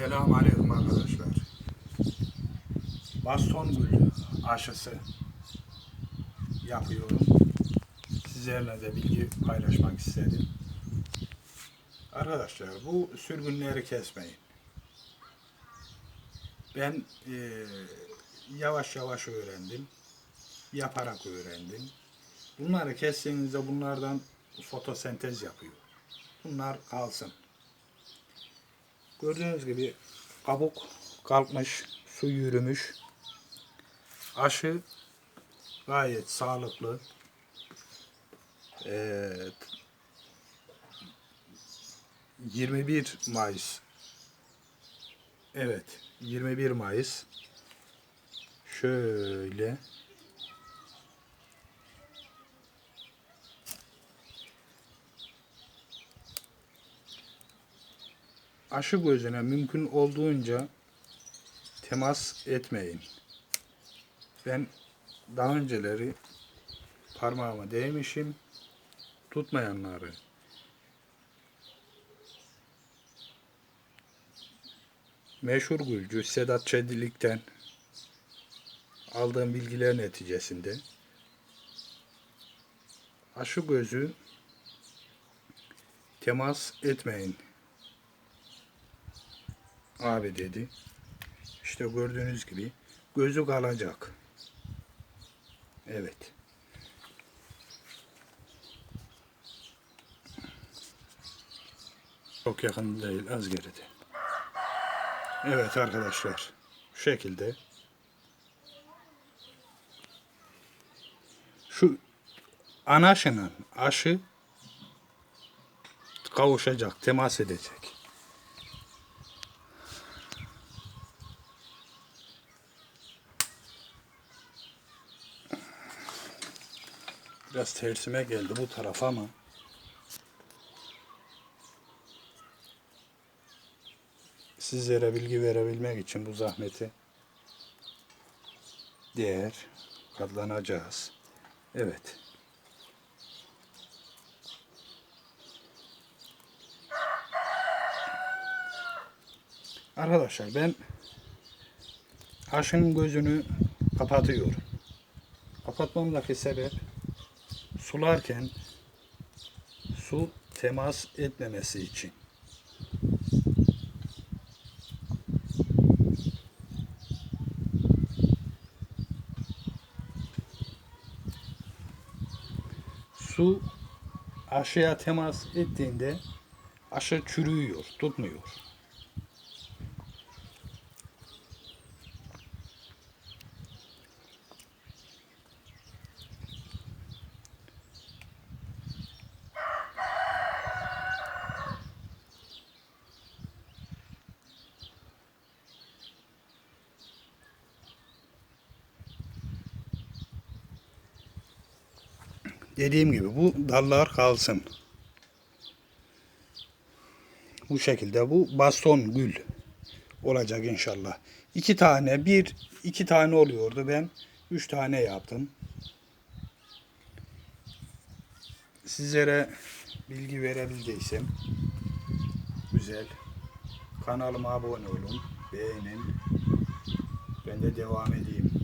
Selamun Aleyküm arkadaşlar. Baston gül aşısı yapıyorum. Sizlerle de bilgi paylaşmak istedim. Arkadaşlar bu sürgünleri kesmeyin. Ben eee, yavaş yavaş öğrendim. Yaparak öğrendim. Bunları kestiğinizde bunlardan fotosentez yapıyor. Bunlar kalsın. Gördüğünüz gibi kabuk kalkmış, su yürümüş. Aşı gayet sağlıklı. Evet. 21 Mayıs. Evet, 21 Mayıs. Şöyle aşı gözüne mümkün olduğunca temas etmeyin. Ben daha önceleri parmağıma değmişim. Tutmayanları meşhur gülcü Sedat Çedilik'ten aldığım bilgiler neticesinde aşı gözü temas etmeyin abi dedi. İşte gördüğünüz gibi gözü kalacak. Evet. Çok yakın değil, az geride. Evet arkadaşlar, şu şekilde. Şu anaşının aşı kavuşacak, temas edecek. Biraz tersime geldi bu tarafa ama sizlere bilgi verebilmek için bu zahmeti değer katlanacağız. Evet. Arkadaşlar ben aşının gözünü kapatıyorum. Kapatmamdaki sebep sularken su temas etmemesi için. Su aşıya temas ettiğinde aşı çürüyor, tutmuyor. Dediğim gibi bu dallar kalsın. Bu şekilde bu baston gül olacak inşallah. İki tane, bir, iki tane oluyordu. Ben üç tane yaptım. Sizlere bilgi verebildiysem güzel. Kanalıma abone olun, beğenin. Ben de devam edeyim.